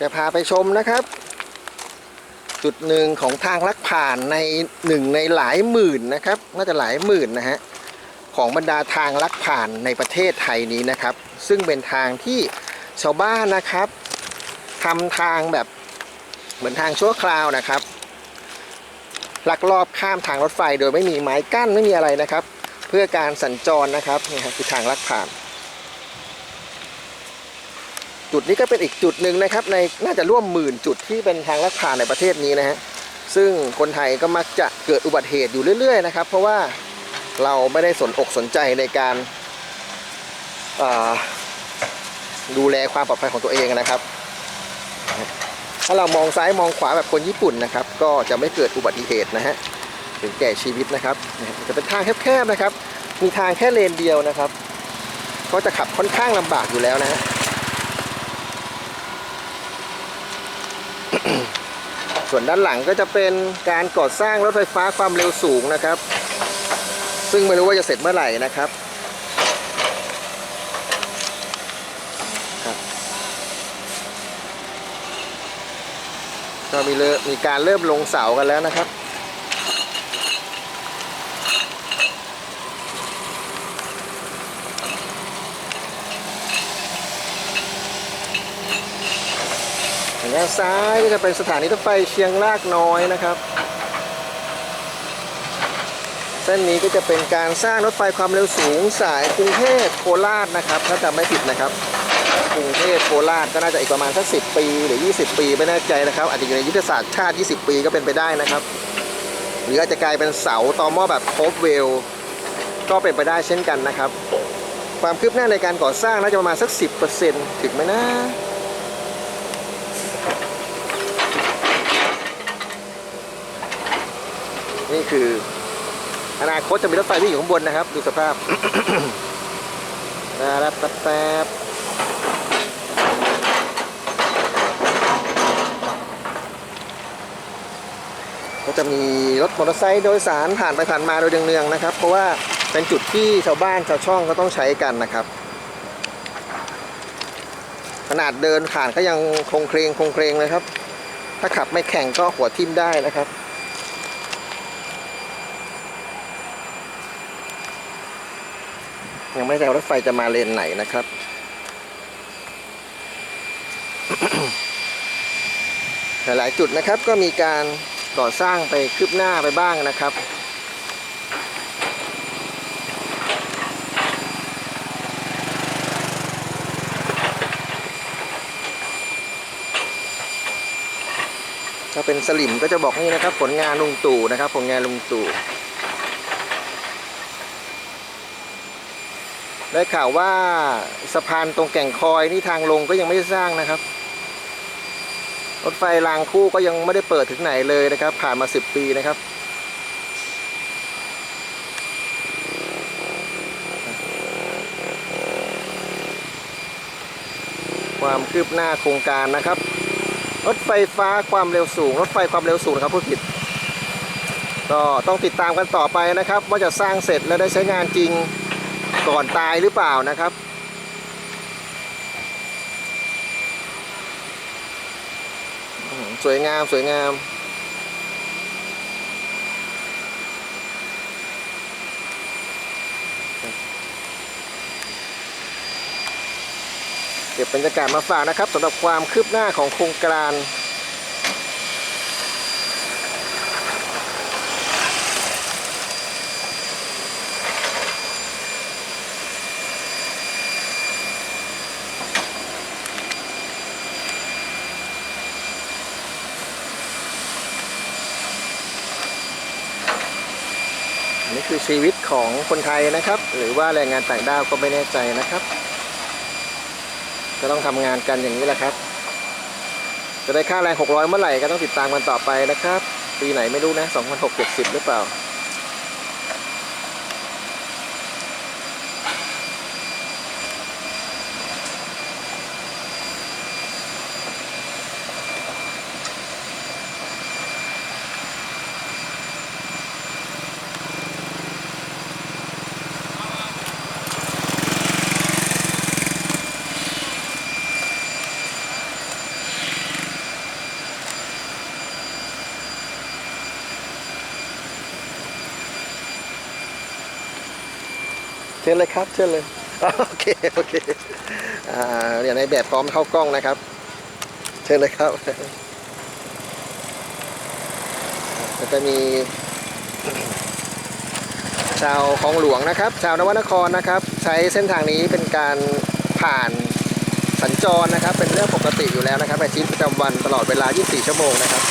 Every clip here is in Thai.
จะพาไปชมนะครับ จุดหนึ่งของทางลักผ่านในหนึ่งในหลายหมื่นนะครับน่าจะหลายหมื่นนะฮะของบรรดาทางลักผ่านในประเทศไทยนี้นะครับ ซึ่งเป็นทางที่ชาวบ้านนะครับทำทางแบบเหมือนทางชั่วคราวนะครับลักลอบข้ามทางรถไฟโดยไม่มีไม้กั้นไม่มีอะไรนะครับ เพื่อการสัญจรนะครับนี่ครับคือทางลักผ่าน จุดนี้ก็เป็นอีกจุดหนึ่งนะครับในน่าจะร่วมหมื่นจุดที่เป็นทางลักผ่านในประเทศนี้นะฮะซึ่งคนไทยก็มักจะเกิดอุบัติเหตุอยู่เรื่อยๆนะครับ เพราะว่าเราไม่ได้สนอกสนใจในการาดูแลความปลอดภัยของตัวเองนะครับ ถ้าเรามองซ้ายมองขวาแบบคนญี่ปุ่นนะครับ ก็จะไม่เกิดอุบัติเหตุนะฮะถึงแก่ชีวิตนะครับจะเป็นทางแคบๆนะครับ มีทางแค่เลนเดียวนะครับ ก็จะขับค่อนข้างลำบากอยู่แล้วนะฮะ ส่วนด้านหลังก็จะเป็นการก่อสร้างรถไฟฟ้าความเร็วสูงนะครับ ซึ่งไม่รู้ว่าจะเสร็จเมื่อไหร่นะครับครับก็มีเริ่มมีการเริ่มลงเสากันแล้วนะครับ ด้านซ้ายก็จะเป็นสถานีรถไฟเชียงรากน้อยนะครับ เส้นนี้ก็จะเป็นการสร้างรถไฟความเร็วสูงสายกรุงเทพโคราชนะครับถ้าจำไม่ผิดนะครับกรุงเทพโคราชก็น่าจะอีกประมาณสักสิปี หรือ 20 ปีไม่แน่ใจนะครับ อาจจะอยู่ในยุทธศาสตร์ชาติ 20 ปีก็เป็นไปได้นะครับ หรืออาจจะกลายเป็นเสาตอหม้อแบบโคฟเวลก็เป็นไปได้เช่นกันนะครับ ความคืบหน้าในการก่อสร้างน่าจะประมาณสัก 10%ถึงไหมนะ นี่คือ อนาคตจะมีรถไฟวิ่งอยู่ข้างบนนะครับ ดูสภาพแป๊บแป๊บแป๊บก็จะมีรถมอเตอร์ไซค์โดยสารผ่านไปผ่านมาโดยเนืองๆนะครับ เพราะว่าเป็นจุดที่ชาวบ้านชาวช่องก็ต้องใช้กันนะครับ ขนาดเดินผ่านก็ยังคงเครงคงเครงเลยครับ ถ้าขับไม่แข่งก็หัวทิ่มได้นะครับ ยังไม่แน่ใจว่ารถไฟจะมาเลนไหนนะครับ หลายๆจุดนะครับก็มีการก่อสร้างไปคืบหน้าไปบ้างนะครับถ้าเป็นสลิมก็จะบอกนี่นะครับ ผลงานลุงตู่นะครับ ผลงานลุงตู่ ได้ข่าวว่าสะพานตรงแก่งคอยนี่ทางลงก็ยังไม่ได้สร้างนะครับ รถไฟรางคู่ก็ยังไม่ได้เปิดถึงไหนเลยนะครับ ผ่านมา 10 ปีนะครับ ความคืบหน้าโครงการนะครับ รถไฟฟ้าความเร็วสูง รถไฟความเร็วสูงนะครับผู้ผิดก็ต้องติดตามกันต่อไปนะครับ ว่าจะสร้างเสร็จและได้ใช้งานจริง ก่อนตายหรือเปล่านะครับ สวยงามสวยงามเก็บบรรยากาศมาฝากนะครับสำหรับความคืบหน้าของโครงการ อันนี้คือชีวิตของคนไทยนะครับ หรือว่าแรงงานต่างด้าวก็ไม่แน่ใจนะครับ ก็ต้องทำงานกันอย่างนี้แหละครับ จะได้ค่าแรง 600 เมื่อไหร่ก็ต้องติดตามกันต่อไปนะครับ ปีไหนไม่รู้นะ 2670 หรือเปล่า ชิญเลยครับเชิญเลยโอเคโอเคอ่าเดี๋ยวในแบบพร้อมเข้ากล้องนะครับ เชิญเลยครับจะมี ชาวคลองหลวงนะครับ ชาวนวนครนะครับ ใช้เส้นทางนี้เป็นการผ่านสัญจรนะครับ เป็นเรื่องปกติอยู่แล้วนะครับในชีวิตประจำวันตลอดเวลา 24 ชั่วโมงนะครับ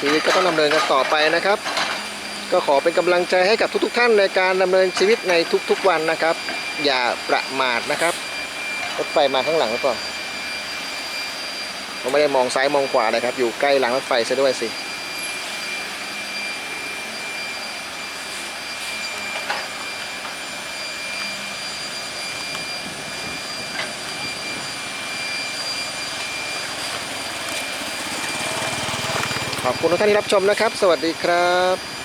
ชีวิตก็ต้องดำเนินกันต่อไปนะครับ ก็ขอเป็นกำลังใจให้กับทุกๆ ท่านในการดำเนินชีวิตในทุกๆวันนะครับ อย่าประมาทนะครับรถไฟมาข้างหลังแล้วเปล่าผมไม่ได้มองซ้ายมองขวาเลยครับ อยู่ใกล้หลังรถไฟซะด้วยสิ ขอบคุณทุกท่านที่รับชมนะครับ สวัสดีครับ